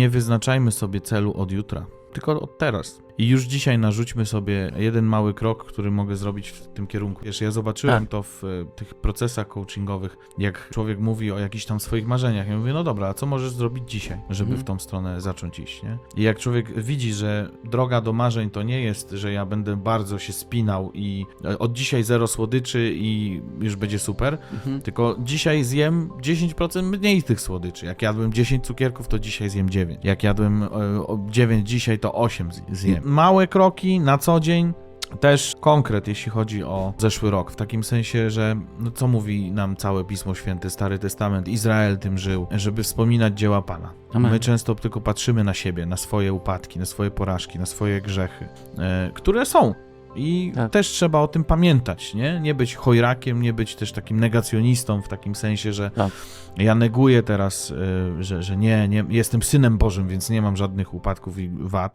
nie wyznaczajmy sobie celu od jutra, tylko od teraz. I już dzisiaj narzućmy sobie jeden mały krok, który mogę zrobić w tym kierunku. Wiesz, ja zobaczyłem Tak. to w e, tych procesach coachingowych, jak człowiek mówi o jakichś tam swoich marzeniach. Ja mówię, no dobra, a co możesz zrobić dzisiaj, żeby Mhm. w tą stronę zacząć iść, nie? I jak człowiek widzi, że droga do marzeń to nie jest, że ja będę bardzo się spinał i e, od dzisiaj zero słodyczy i już będzie super, Mhm. tylko dzisiaj zjem 10% mniej tych słodyczy. Jak jadłem 10 cukierków, to dzisiaj zjem 9. Jak jadłem e, o 9 dzisiaj, to 8 z- zjem. Małe kroki na co dzień. Też konkret, jeśli chodzi o zeszły rok, w takim sensie, że no co mówi nam całe Pismo Święte, Stary Testament, Izrael tym żył, żeby wspominać dzieła Pana. Amen. My często tylko patrzymy na siebie, na swoje upadki, na swoje porażki, na swoje grzechy, e, które są. I Tak. też trzeba o tym pamiętać, nie? Nie być chojrakiem, nie być też takim negacjonistą w takim sensie, że Tak. ja neguję teraz, y, że, że nie, nie, jestem synem Bożym, więc nie mam żadnych upadków i wad.